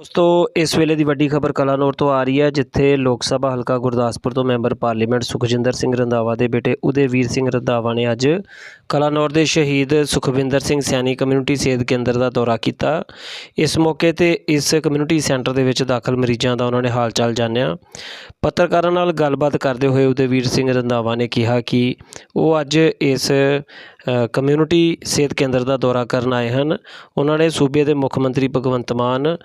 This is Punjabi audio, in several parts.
ਉਸ ਤੋਂ ਇਸ ਵੇਲੇ ਦੀ ਵੱਡੀ ਖਬਰ ਕਲਾਨੌਰ ਤੋਂ ਆ ਰਹੀ ਹੈ, ਜਿੱਥੇ ਲੋਕ ਸਭਾ ਹਲਕਾ ਗੁਰਦਾਸਪੁਰ ਤੋਂ ਮੈਂਬਰ ਪਾਰਲੀਮੈਂਟ ਸੁਖਜਿੰਦਰ ਸਿੰਘ ਰੰਧਾਵਾ ਦੇ ਬੇਟੇ ਉਦੇਵੀਰ ਸਿੰਘ ਰੰਧਾਵਾ ਨੇ ਅੱਜ ਕਲਾਨੌਰ ਦੇ ਸ਼ਹੀਦ ਸੁਖਵਿੰਦਰ ਸਿੰਘ ਸਿਆਣੀ ਕਮਿਊਨਿਟੀ ਸਿਹਤ ਕੇਂਦਰ ਦਾ ਦੌਰਾ ਕੀਤਾ। ਇਸ ਮੌਕੇ ਤੇ ਇਸ ਕਮਿਊਨਿਟੀ ਸੈਂਟਰ ਦੇ ਵਿੱਚ ਦਾਖਲ ਮਰੀਜ਼ਾਂ ਦਾ ਉਹਨਾਂ ਨੇ ਹਾਲ ਚਾਲ ਜਾਣਿਆ। ਪੱਤਰਕਾਰਾਂ ਨਾਲ ਗੱਲਬਾਤ ਕਰਦੇ ਹੋਏ ਉਦੇਵੀਰ ਸਿੰਘ ਰੰਧਾਵਾ ਨੇ ਕਿਹਾ ਕਿ ਉਹ ਅੱਜ ਇਸ ਕਮਿਊਨਿਟੀ ਸਿਹਤ ਕੇਂਦਰ ਦਾ ਦੌਰਾ ਕਰਨ ਆਏ ਹਨ। ਉਹਨਾਂ ਨੇ ਸੂਬੇ ਦੇ ਮੁੱਖ ਮੰਤਰੀ ਭਗਵੰਤ ਮਾਨ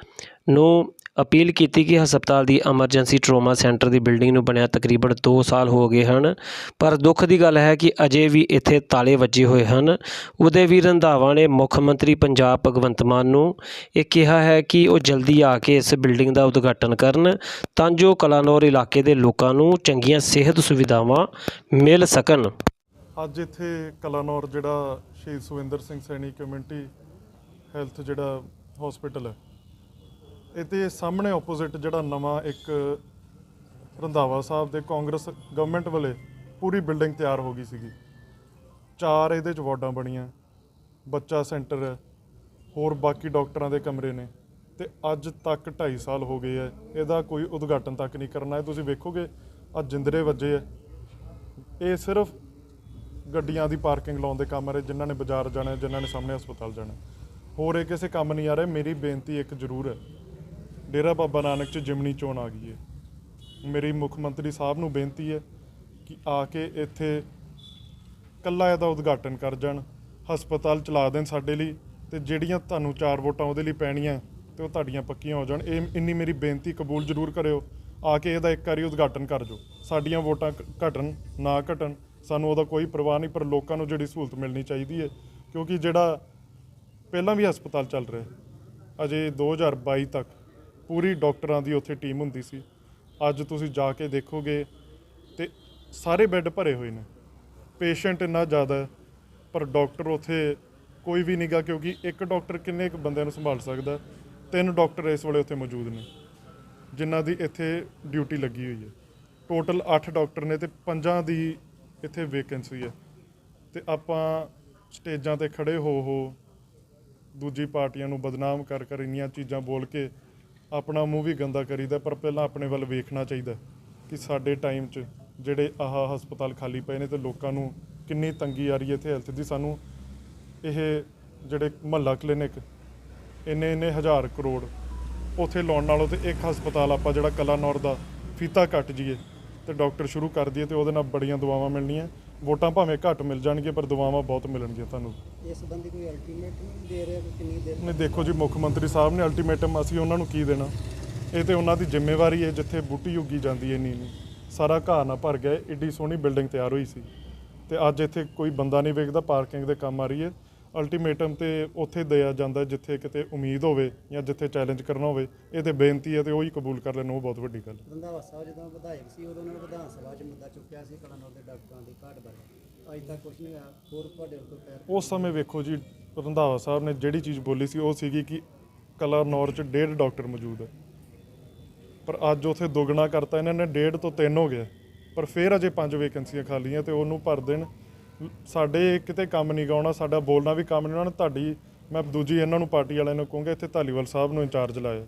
ਨੂੰ ਅਪੀਲ ਕੀਤੀ ਕਿ ਹਸਪਤਾਲ ਦੀ ਐਮਰਜੈਂਸੀ ਟਰੋਮਾ ਸੈਂਟਰ ਦੀ ਬਿਲਡਿੰਗ ਨੂੰ ਬਣਿਆ ਤਕਰੀਬਨ 2 ਸਾਲ ਹੋ ਗਏ ਹਨ। ਪਰ ਦੁੱਖ ਦੀ ਗੱਲ ਹੈ ਕਿ ਅਜੇ ਵੀ ਇੱਥੇ ਤਾਲੇ ਵੱਜੇ ਹੋਏ ਹਨ। ਉਹਦੇ ਵੀ ਰੰਧਾਵਾ ਨੇ ਮੁੱਖ ਮੰਤਰੀ ਪੰਜਾਬ ਭਗਵੰਤ ਮਾਨ ਨੂੰ ਇਹ ਕਿਹਾ ਹੈ ਕਿ ਉਹ ਜਲਦੀ ਆ ਕੇ ਇਸ ਬਿਲਡਿੰਗ ਦਾ ਉਦਘਾਟਨ ਕਰਨ ਤਾਂ ਜੋ ਕਲਾਨੌਰ ਇਲਾਕੇ ਦੇ ਲੋਕਾਂ ਨੂੰ ਚੰਗੀਆਂ ਸਿਹਤ ਸੁਵਿਧਾਵਾਂ ਮਿਲ ਸਕਣ। ਅੱਜ ਇੱਥੇ ਕਲਾਨੌਰ ਜਿਹੜਾ ਸ਼ਹੀਦ ਸੁਵਿੰਦਰ ਸਿੰਘ ਸੈਣੀ ਕਮਿਊਨਿਟੀ ਹੈਲਥ ਜਿਹੜਾ ਹਸਪੀਟਲ ਹੈ ਇਹਦੇ ਸਾਹਮਣੇ ਆਪੋਜ਼ਿਟ ਜਿਹੜਾ ਨਵਾਂ ਇੱਕ ਰੰਧਾਵਾ ਸਾਹਿਬ ਦੇ ਕਾਂਗਰਸ ਗਵਰਨਮੈਂਟ ਵੱਲੇ ਪੂਰੀ ਬਿਲਡਿੰਗ ਤਿਆਰ ਹੋ ਗਈ ਸੀਗੀ। ਚਾਰ ਇਹਦੇ ਚ ਵਾਰਡਾਂ ਬਣੀਆਂ, ਬੱਚਾ ਸੈਂਟਰ ਹੈ, ਹੋਰ ਬਾਕੀ ਡਾਕਟਰਾਂ ਦੇ ਕਮਰੇ ਨੇ ਤੇ ਅੱਜ ਤੱਕ 2.5 ਸਾਲ ਹੋ ਗਏ ਹੈ, ਇਹਦਾ ਕੋਈ ਉਦਘਾਟਨ ਤੱਕ ਨਹੀਂ ਕਰਨਾ ਹੈ। ਤੁਸੀਂ ਵੇਖੋਗੇ, ਅੱਜ ਜਿੰਦਰੇ ਵੱਜੇ ਹੈ। ਇਹ ਸਿਰਫ ਗੱਡੀਆਂ ਦੀ ਪਾਰਕਿੰਗ ਲਾਉਣ ਦੇ ਕੰਮ ਆ ਰਹੇ, ਜਿਨ੍ਹਾਂ ਨੇ ਬਾਜ਼ਾਰ ਜਾਣਾ, ਜਿਨ੍ਹਾਂ ਨੇ ਸਾਹਮਣੇ ਹਸਪਤਾਲ ਜਾਣਾ। ਹੋਰ ਇਹ ਕਿਸੇ ਕੰਮ ਨਹੀਂ ਆ ਰਿਹਾ, ਮੇਰੀ ਬੇਨਤੀ ਇੱਕ ਜ਼ਰੂਰ ਹੈ। ਡੇਰਾ ਬਾਬਾ ਨਾਨਕ ਚ ਜਿਮਨੀ ਚੋਣ ਆ ਗਈ ਹੈ। ਮੇਰੀ ਮੁੱਖ ਮੰਤਰੀ ਸਾਹਿਬ ਨੂੰ ਬੇਨਤੀ ਹੈ ਕਿ ਆ ਕੇ ਇੱਥੇ ਕੱਲਾ ਇਹਦਾ ਉਦਘਾਟਨ ਕਰ ਜਾਣ, ਹਸਪਤਾਲ ਚਲਾ ਦੇਣ ਸਾਡੇ ਲਈ, ਤੇ ਜਿਹੜੀਆਂ ਤੁਹਾਨੂੰ ਚਾਰ ਵੋਟਾਂ ਉਹਦੇ ਲਈ ਪੈਣੀਆਂ, ਤੇ ਉਹ ਤੁਹਾਡੀਆਂ ਪੱਕੀਆਂ ਹੋ ਜਾਣ। ਇਹ ਇੰਨੀ ਮੇਰੀ ਬੇਨਤੀ ਕਬੂਲ ਜ਼ਰੂਰ ਕਰਿਓ, ਆ ਕੇ ਇਹਦਾ ਇੱਕ ਵਾਰੀ ਉਦਘਾਟਨ ਕਰ ਜੋ ਸਾਡੀਆਂ ਵੋਟਾਂ ਘ- ਘਟਣ, ਨਾ ਘਟਣ। ਸਾਨੂੰ ਉਹਦਾ ਕੋਈ ਪਰਵਾਹ ਨਹੀਂ, ਪਰ ਲੋਕਾਂ ਨੂੰ ਜਿਹੜੀ ਸਹੂਲਤ ਮਿਲਣੀ ਚਾਹੀਦੀ ਹੈ, ਕਿਉਂਕਿ ਜਿਹੜਾ ਪਹਿਲਾਂ ਵੀ ਹਸਪਤਾਲ ਚੱਲ ਰਿਹਾ ਹੈ। ਅਜੇ 2022 ਤੱਕ ਪੂਰੀ ਡਾਕਟਰਾਂ ਦੀ ਉੱਥੇ ਟੀਮ ਹੁੰਦੀ ਸੀ। ਅੱਜ ਤੁਸੀਂ ਜਾ ਕੇ ਦੇਖੋਗੇ ਤੇ ਸਾਰੇ ਬੈੱਡ ਭਰੇ ਹੋਏ ਨੇ। ਪੇਸ਼ੈਂਟ ਇੰਨਾ ਜ਼ਿਆਦਾ ਪਰ ਡਾਕਟਰ ਉੱਥੇ ਕੋਈ ਵੀ ਨਹੀਂਗਾ ਕਿਉਂਕਿ ਇੱਕ ਡਾਕਟਰ ਕਿੰਨੇ ਕੁ ਬੰਦਿਆਂ ਨੂੰ ਸੰਭਾਲ ਸਕਦਾ ਤਿੰਨ ਡਾਕਟਰ ਇਸ ਵੇਲੇ ਉੱਥੇ ਮੌਜੂਦ ਨੇ, ਜਿਨ੍ਹਾਂ ਦੀ ਇੱਥੇ ਡਿਊਟੀ ਲੱਗੀ ਹੋਈ ਹੈ। ਟੋਟਲ 8 ਡਾਕਟਰ ਨੇ ਤੇ ਪੰਜਾਂ ਦੀ ਇੱਥੇ ਵੇਕੈਂਸੀ ਹੈ। ਤੇ ਆਪਾਂ ਸਟੇਜਾਂ ਤੇ ਖੜੇ ਹੋ ਹੋ ਦੂਜੀ ਪਾਰਟੀਆਂ ਨੂੰ ਬਦਨਾਮ ਕਰ ਕਰ ਇੰਨੀਆਂ ਚੀਜ਼ਾਂ ਬੋਲ ਕੇ ਆਪਣਾ ਮੂੰਹ ਵੀ ਗੰਦਾ ਕਰੀਦਾ, ਪਰ ਪਹਿਲਾਂ ਆਪਣੇ ਵੱਲ ਵੇਖਣਾ ਚਾਹੀਦਾ ਕਿ ਸਾਡੇ ਟਾਈਮ 'ਚ ਜਿਹੜੇ ਆਹ ਹਸਪਤਾਲ ਖਾਲੀ ਪਏ ਨੇ ਤੇ ਲੋਕਾਂ ਨੂੰ ਕਿੰਨੀ ਤੰਗੀ ਆ ਰਹੀ ਹੈ ਇੱਥੇ ਹੈਲਥ ਦੀ। ਸਾਨੂੰ ਇਹ ਜਿਹੜੇ ਮਹੱਲਾ ਕਲੀਨਿਕ ਇੰਨੇ ਇੰਨੇ ਹਜ਼ਾਰ ਕਰੋੜ ਉੱਥੇ ਲਾਉਣ ਨਾਲੋਂ ਤੇ ਇੱਕ ਹਸਪਤਾਲ ਆਪਾਂ ਜਿਹੜਾ ਕਲਾਨੌਰ ਦਾ ਫੀਤਾ ਕੱਟ ਜੀਏ ਤੇ ਡਾਕਟਰ ਸ਼ੁਰੂ ਕਰ ਦਈਏ ਤੇ ਉਹਦੇ ਨਾਲ ਬੜੀਆਂ ਦੁਆਵਾਂ ਮਿਲਣੀਆਂ। ਵੋਟਾਂ ਭਾਵੇਂ ਘੱਟ ਮਿਲ ਜਾਣਗੀਆਂ ਪਰ ਦੁਆਵਾਂ ਬਹੁਤ ਮਿਲਣਗੀਆਂ ਤੁਹਾਨੂੰ। ਇਸ ਸੰਬੰਧੀ ਕੋਈ ਅਲਟੀਮੇਟ ਨਹੀਂ ਦੇ ਰਿਹਾ ਕਿ ਕਿੰਨੀ ਦੇਰ ਨੇ ਦੇਖੋ ਜੀ ਮੁੱਖ ਮੰਤਰੀ ਸਾਹਿਬ ਨੇ ਅਲਟੀਮੇਟਮ ਅਸੀਂ ਉਹਨਾਂ ਨੂੰ ਕੀ ਦੇਣਾ? ਇਹ ਤੇ ਉਹਨਾਂ ਦੀ ਜ਼ਿੰਮੇਵਾਰੀ ਹੈ ਜਿੱਥੇ ਬੂਟੀ ਉੱਗੀ ਜਾਂਦੀ ਹੈ ਨਹੀਂ ਸਾਰਾ ਘਾਹ ਨਾ ਭਰ ਗਿਆ ਏਡੀ ਸੋਹਣੀ ਬਿਲਡਿੰਗ ਤਿਆਰ ਹੋਈ ਸੀ। ਤੇ ਅੱਜ ਇੱਥੇ ਕੋਈ ਬੰਦਾ ਨਹੀਂ ਵੇਖਦਾ ਪਾਰਕਿੰਗ ਦੇ ਕੰਮ ਆ ਰਹੀ ਹੈ। ਅਲਟੀਮੇਟਮ ਤੇ ਉੱਥੇ ਦਿਆ ਜਾਂਦਾ ਜਿੱਥੇ ਕਿਤੇ ਉਮੀਦ ਹੋਵੇ ਜਾਂ ਜਿੱਥੇ ਚੈਲੰਜ ਕਰਨਾ ਹੋਵੇ ਇਹ ਤੇ ਬੇਨਤੀ ਹੈ ਤੇ ਉਹੀ ਕਬੂਲ ਕਰ ਲੈਣ ਉਹ ਬਹੁਤ ਵੱਡੀ ਗੱਲ ਹੈ। ਰੰਧਾਵਾ ਸਾਹਿਬ ਜਦੋਂ ਵਿਧਾਇਕ ਸੀ ਉਦੋਂ ਉਹਨਾਂ ਨੇ ਵਿਧਾਨ ਸਭਾ 'ਚ ਮੁੱਦਾ ਚੁੱਕਿਆ ਸੀ ਕਲਾਨੌਰ ਦੇ ਡਾਕਟਰਾਂ ਦੀ ਘਾਟ ਬਾਰੇ। ਅੱਜ ਤੱਕ ਕੁਝ ਨਹੀਂ ਹੋਇਆ ਹੋਰ ਤੁਹਾਡੇ ਕੋਲ ਪੈਰ ਉਸ ਸਮੇਂ ਵੇਖੋ ਜੀ ਰੰਧਾਵਾ ਸਾਹਿਬ ਨੇ ਜਿਹੜੀ ਚੀਜ਼ ਬੋਲੀ ਸੀ ਉਹ ਸੀਗੀ ਕਿ ਕਲਾਨੌਰ 'ਚ ਡੇਢ ਡਾਕਟਰ ਮੌਜੂਦ ਹੈ। ਪਰ ਅੱਜ ਉਥੇ ਦੁੱਗਣਾ ਕਰਤਾ ਇਹਨਾਂ ਨੇ ਡੇਢ ਤੋਂ ਤਿੰਨ ਹੋ ਗਿਆ। ਪਰ ਫਿਰ ਅਜੇ ਪੰਜ ਵੇਕੈਂਸੀਆਂ ਖਾਲੀਆਂ ਤੇ ਉਹਨੂੰ ਭਰ ਦੇਣ ਸਾਡੇ ਕਿਤੇ ਕੰਮ ਨਹੀਂ ਗਾਉਣਾ ਸਾਡਾ ਬੋਲਣਾ ਵੀ ਕੰਮ ਨਹੀਂ, ਉਹਨਾਂ ਨੇ ਤੁਹਾਡੀ, ਮੈਂ ਦੂਜੀ ਇਹਨਾਂ ਨੂੰ ਪਾਰਟੀ ਵਾਲਿਆਂ ਨੂੰ ਕਹੂੰਗਾ, ਇੱਥੇ ਧਾਲੀਵਾਲ ਸਾਹਿਬ ਨੂੰ ਇੰਚਾਰਜ ਲਾਇਆ,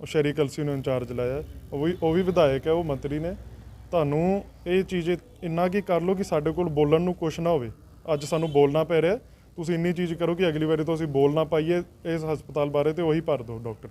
ਉਹ ਸ਼ੈਰੀ ਕਲਸੀ ਨੂੰ ਇੰਚਾਰਜ ਲਾਇਆ, ਉਹ ਵੀ ਉਹ ਵੀ ਵਿਧਾਇਕ ਹੈ, ਉਹ ਮੰਤਰੀ ਨੇ। ਤੁਹਾਨੂੰ ਇਹ ਚੀਜ਼ ਇੰਨਾ ਕੀ ਕਰ ਲਓ ਕਿ ਸਾਡੇ ਕੋਲ ਬੋਲਣ ਨੂੰ ਕੁਝ ਨਾ ਹੋਵੇ। ਅੱਜ ਸਾਨੂੰ ਬੋਲਣਾ ਪੈ ਰਿਹਾ, ਤੁਸੀਂ ਇੰਨੀ ਚੀਜ਼ ਕਰੋ ਕਿ ਅਗਲੀ ਵਾਰੀ ਤੋਂ ਅਸੀਂ ਬੋਲ ਨਾ ਪਾਈਏ, ਇਸ ਹਸਪਤਾਲ ਬਾਰੇ ਤੇ ਉਹੀ ਭਰ ਦਿਓ, ਡਾਕਟਰ।